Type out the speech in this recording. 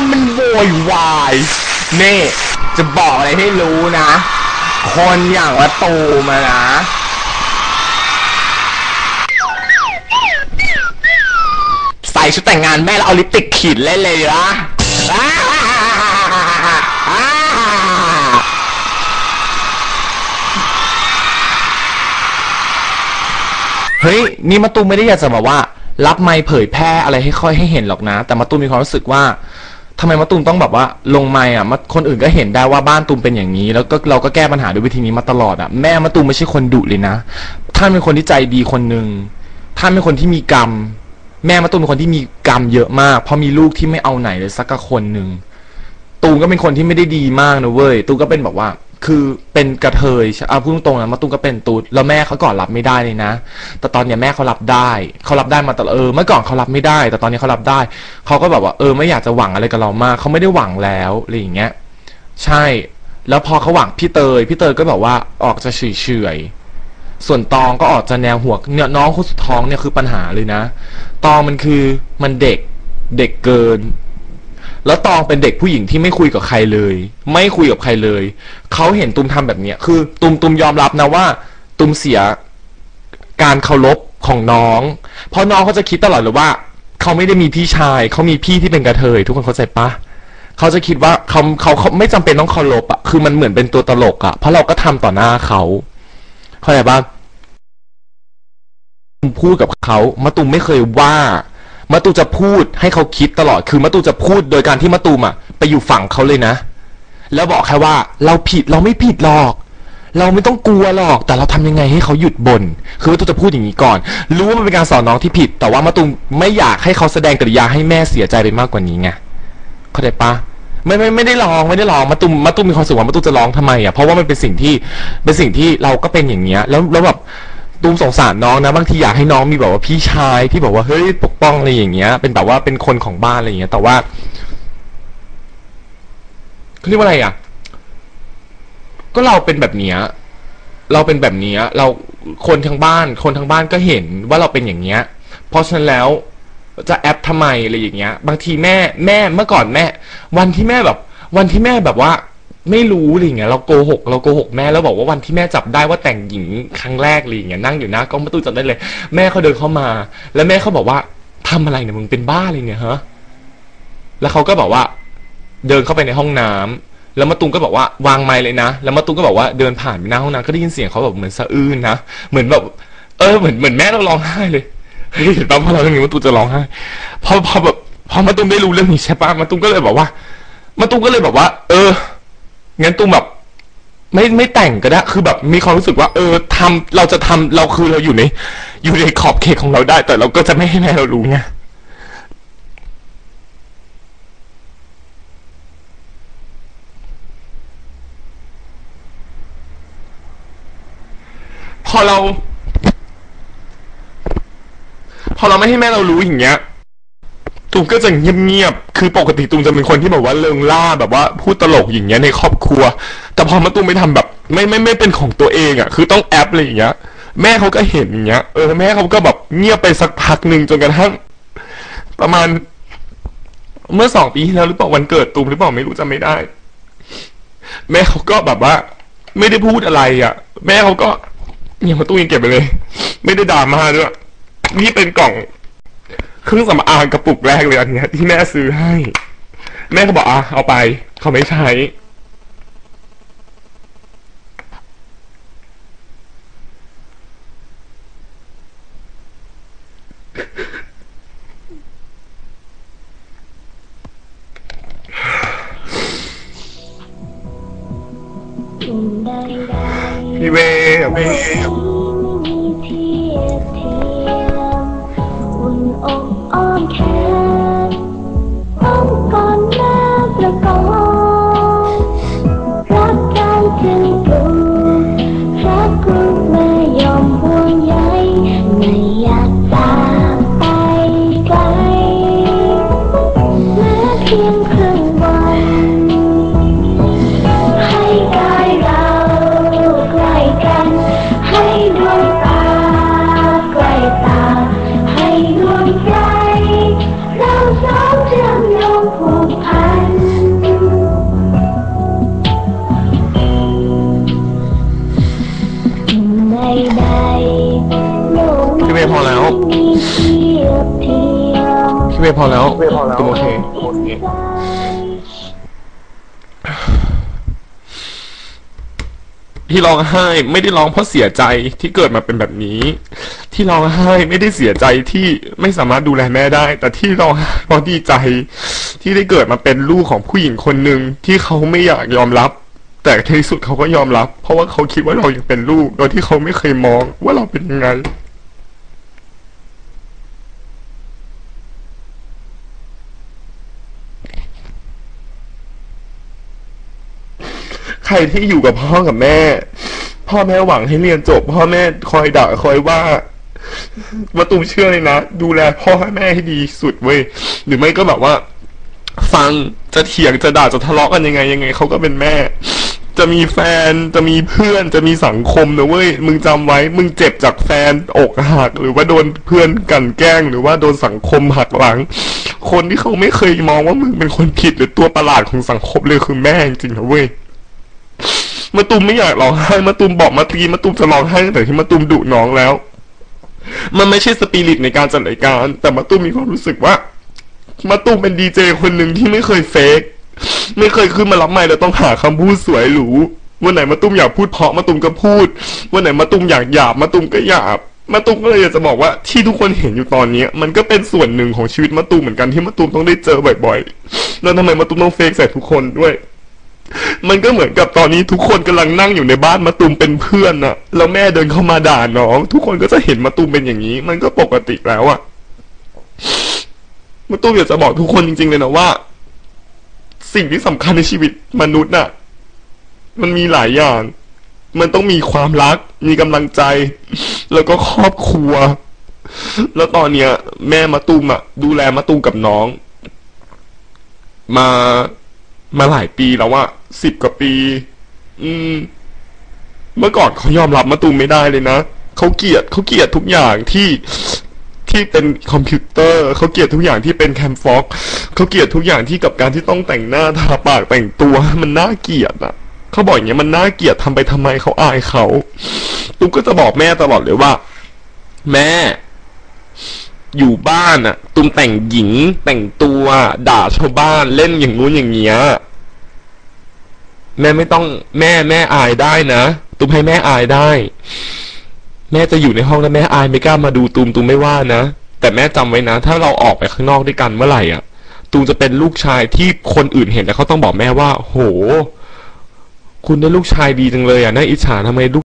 ำมันโวยวายเน่จะบอกอะไรให้รู้นะ คนอย่างว่าตูมานะ ใส่ชุดแต่งงานแม่แล้วเอาลิปติกขีดเล่นเลยนะเฮ้ย นี่มาตูมไม่ได้อยากจะแบบว่า รับไมค์เผยแพร่อะไรให้ค่อยให้เห็นหรอกนะ แต่มาตูมมีความรู้สึกว่า ทำไมมะตูมต้องแบบว่าลงไม่อะมะคนอื่นก็เห็นได้ว่าบ้านตูมเป็นอย่างนี้ แล้วก็เราก็แก้ปัญหาด้วยวิธีนี้มาตลอดอะแม่มะตูมไม่ใช่คนดุเลยนะท่านเป็นคนที่ใจดีคนหนึ่งท่านเป็นคนที่มีกรรม แม่มะตูมเป็นคนที่มีกรรมเยอะมาก เพราะมีลูกที่ไม่เอาไหนเลยสักคนหนึ่งตูมก็เป็นคนที่ไม่ได้ดีมากนะเว้ยตูมก็เป็นแบบว่า คือเป็นกระเทยช่เอาพูดตรงๆนะมาตูมก็เป็นตูดแล้วแม่เขาก่อนรับไม่ได้เลยนะ แต่ตอนเนี้ยแม่เขารับได้เขารับได้มาตลอดเออเมื่อก่อนเขารับไม่ได้ แต่ตอนนี้เขารับได้เขาก็แบบว่าเออไม่อยากจะหวังอะไรกับเรามากเขาไม่ได้หวังแล้วอะไรอย่างเงี้ยใช่ แล้วพอเขาหวังพี่เตยพี่เตยก็แบบว่าออกจะเฉยเฉยๆส่วนตองก็ออกจะแนวหัวเนี่ยน้องคนสุดท้องเนี่ยคือปัญหาเลยนะ ตองมันคือมันเด็กเด็กเกิน แล้วตองเป็นเด็กผู้หญิงที่ไม่คุยกับใครเลย ไม่คุยกับใครเลย เขาเห็นตุมทำแบบเนี้ยคือ ตุมตุมยอมรับนะว่า ตุมเสียการเคารพของน้อง เพราะน้องเขาจะคิดตลอดเลยว่า เขาไม่ได้มีพี่ชาย เขามีพี่ที่เป็นกระเทย ทุกคนเข้าใจปะเขาจะคิดว่าเขาเขาเขาไม่จำเป็นต้องเคารพอะคือมันเหมือนเป็นตัวตลกอะเพราะเราก็ทำต่อหน้าเขาเข้าใจปะพูดกับเขามาตุมไม่เคยว่า มะตูจะพูดให้เขาคิดตลอด คือมะตูจะพูดโดยการที่มะตูมอะไปอยู่ฝั่งเขาเลยนะ แล้วบอกแค่ว่าเราผิดเราไม่ผิดหรอก เราไม่ต้องกลัวหรอก แต่เราทำยังไงให้เขาหยุดบน่นคือมะตูจะพูดอย่างนี้ก่อน รู้ว่ามันเป็นการสอนน้องที่ผิด แต่ว่ามะตูไม่อยากให้เขาแสดงกริยาให้แม่เสียใจไปมากกว่านี้ไงเข้าใจปะไม่ไม่ไม่ได้ร้องไม่ได้ร้องมะตูมมะตูมมีความสึกว่ามะตูมจะร้องทำไมอะเพราะว่ามันเป็นสิ่งที่เป็นสิ่งที่เราก็เป็นอย่างเงี้ย แล้วแล้วแบบ ตูมสงสารน้องนะบางทีอยากให้น้องมีแบบว่าพี่ชายที่แบบว่าเฮ้ยปกป้องอะไรอย่างเงี้ย เป็นแบบว่าเป็นคนของบ้านอะไรอย่างเงี้ย แต่ว่าเขาเรียกว่าอะไรอะ ก็เราเป็นแบบเนี้ย เราเป็นแบบเนี้ย เราคนทั้งบ้าน คนทั้งบ้านก็เห็นว่าเราเป็นอย่างเงี้ย เพราะฉะนั้นแล้วจะแอปทำไมอะไรอย่างเงี้ย บางทีแม่แม่เมื่อก่อนแม่ วันที่แม่แบบ วันที่แม่แบบว่า ไม่รู้อะไรอย่างเงี้ยเราโกหกเราโกหกแม่แล้วบอกว่าวันที่แม่จับได้ว่าแต่งหญิงครั้งแรกอะไรอย่างเงี้ยนั่งอยู่หน้ากล้องประตูจับได้เลย แม่เขาเดินเข้ามา แล้วแม่เขาบอกว่าทำอะไรเนี่ยมึงเป็นบ้าเลยเนี่ยฮะแล้วเขาก็บอกว่า เดินเข้าไปในห้องน้ำแล้วมะตูมก็บอกว่าวางไม้เลยนะ แล้วมะตูมก็บอกว่าเดินผ่านไปหน้าห้องน้ำก็ได้ยินเสียงเขาแบบเหมือนสะอื้นนะเหมือนแบบเออเหมือนเหมือนแม่เราร้องไห้เลยเห็นป่ะพอเราเรื่องนี้มะตูมจะร้องไห้พอพอแบบพอมะตูมได้รู้เรื่องนี้ใช่ปะมะตูมก็เลยบอกว่ามะตูมก็เลยบอกว่า เออ งั้นตูมแบบ ไม่ไม่แต่งก็ได้ คือแบบมีความรู้สึกว่า เออทำเราจะทำเราคือเราอยู่ใน อยู่ในขอบเขตของเราได้ แต่เราก็จะไม่ให้แม่เรารู้ไง พอเรา พอเราไม่ให้แม่เรารู้อย่างเงี้ย ตูมก็จะเงียบๆ คือปกติตูมจะเป็นคนที่แบบว่าเริงล่าแบบว่าพูดตลกอย่างเงี้ยในครอบครัว แต่พอมาตูมไม่ทำแบบ ไม่ไม่ไม่เป็นของตัวเองอะ คือต้องแอปอะไรอย่างเงี้ย แม่เขาก็เห็นอย่างเงี้ย เออแม่เขาก็แบบเงียบไปสักพักหนึ่งจนกระทั่งประมาณ เมื่อสองปีที่แล้วหรือเปล่าวันเกิดตูมหรือเปล่าไม่รู้จำไม่ได้ แม่เขาก็แบบว่า ไม่ได้พูดอะไรอะ แม่เขาก็เนี่ยมาตู้ยังเก็บไปเลย ไม่ได้ด่ามาด้วยนี่เป็นกล่อง เครื่องสำอางกระปุกแรกเลยอันเนี้ยที่แม่ซื้อให้ แม่ก็บอกอะเอาไป เขาไม่ใช้สิ่งใดๆพี่เวเว ย์พอแล้วพี่เวพอแล้วตุ้โอเคโอเคที่ร้องไห้ไม่ได้ร้องเพราะเสียใจที่เกิดมาเป็นแบบนี้ ที่ร้องไห้ไม่ได้เสียใจที่ไม่สามารถดูแลแม่ได้ แต่ที่ร้องเพราะดีใจ ที่ได้เกิดมาเป็นลูกของผู้หญิงคนหนึ่งที่เขาไม่อยากยอมรับ แต่ที่สุดเขาก็ยอมรับ เพราะว่าเขาคิดว่าเรายังเป็นลูก โดยที่เขาไม่เคยมองว่าเราเป็นยังไง รที่อยู่กับพ่อกับแม่ พ่อแม่หวังให้เรียนจบ พ่อแม่คอยด่าคอยว่ามาตูมเชื่อเลยนะ ดูแลพ่อแม่ให้ดีสุดเว้ยหรือไม่ก็แบบว่า ฟังจะเถียงจะด่าจะทะเลาะกันยังไงยังไงเขาก็เป็นแม่ จะมีแฟนจะมีเพื่อนจะมีสังคมนะเว้ยมึงจำไว้ มึงเจ็บจากแฟนอกหัก หรือว่าโดนเพื่อนกันแกล้ง หรือว่าโดนสังคมหักหลัง คนที่เขาไม่เคยมองว่ามึงเป็นคนผิดหรือตัวประหลาดของสังคมเลยคือแม่จริงนะเว้ย มาตุมไม่อยากร้องไห้มาตุมบอกมาตีมาตุมจะร้องไห้ตั้งแต่ที่มาตุมดุน้องแล้ว มันไม่ใช่สปิริตในการจัดรายการ แต่มาตุมมีความรู้สึกว่า มาตุมเป็นดีเจคนหนึ่งที่ไม่เคยเฟกไม่เคยขึ้นมารับไมค์แล้วต้องหาคำพูดสวยหรูวันไหนมาตุมอยากพูดเพาะมาตุมก็พูด วันไหนมาตุมอยากหยาบมาตุมก็หยาบมาตุมก็เลยอยากจะบอกว่าที่ทุกคนเห็นอยู่ตอนนี้มันก็เป็นส่วนหนึ่งของชีวิตมาตุมเหมือนกันที่มาตุมต้องได้เจอบ่อยๆแล้วทำไมมาตุมต้องเฟกใส่ทุกคนด้วย มันก็เหมือนกับตอนนี้ทุกคนกำลังนั่งอยู่ในบ้านมาตุมเป็นเพื่อนน่ะแล้วแม่เดินเข้ามาด่าน้องทุกคนก็จะเห็นมาตุมเป็นอย่างนี้ มันก็ปกติแล้วอะมาตุมอยากจะบอกทุกคนจริง ๆ เลยนะว่า สิ่งที่สำคัญในชีวิตมนุษย์น่ะ มันมีหลายอย่าง มันต้องมีความรัก มีกำลังใจ แล้วก็ครอบครัว แล้วตอนเนี้ย แม่มาตุมอะดูแลมาตุมกับน้อง มา มาหลายปีแล้วอะสิบกว่าปี อืม เมื่อก่อนเขายอมรับมาตูมไม่ได้เลยนะเขาเกลียดเขาเกลียดทุกอย่างที่ที่เป็นคอมพิวเตอร์เขาเกลียดทุกอย่างที่เป็นแคมฟ็อกเขาเกลียดทุกอย่างที่กับการที่ต้องแต่งหน้าทาปากแต่งตัวมันน่าเกลียดอะเขาบอกอย่างเงี้ยมันน่าเกลียดทำไปทำไมเขาอายเขาตุ้มก็จะบอกแม่ตลอดเลยว่า แม่ อยู่บ้านอะตุมแต่งหญิงแต่งตัว ด่าชาวบ้านเล่นอย่างนู้นอย่างเงี้ยแม่ไม่ต้องแม่แม่อายได้นะตุมให้แม่อายได้ แม่จะอยู่ในห้องแล้วแม่อายไม่กล้ามาดูตูมตูมไม่ว่านะแต่แม่จำไว้นะ ถ้าเราออกไปข้างนอกด้วยกันเมื่อไหร่อะตูมจะเป็นลูกชายที่คนอื่นเห็นแล้วเขาต้องบอกแม่ว่า โห คุณได้ลูกชายดีจังเลยอะน่าอิจฉาทำไมลูก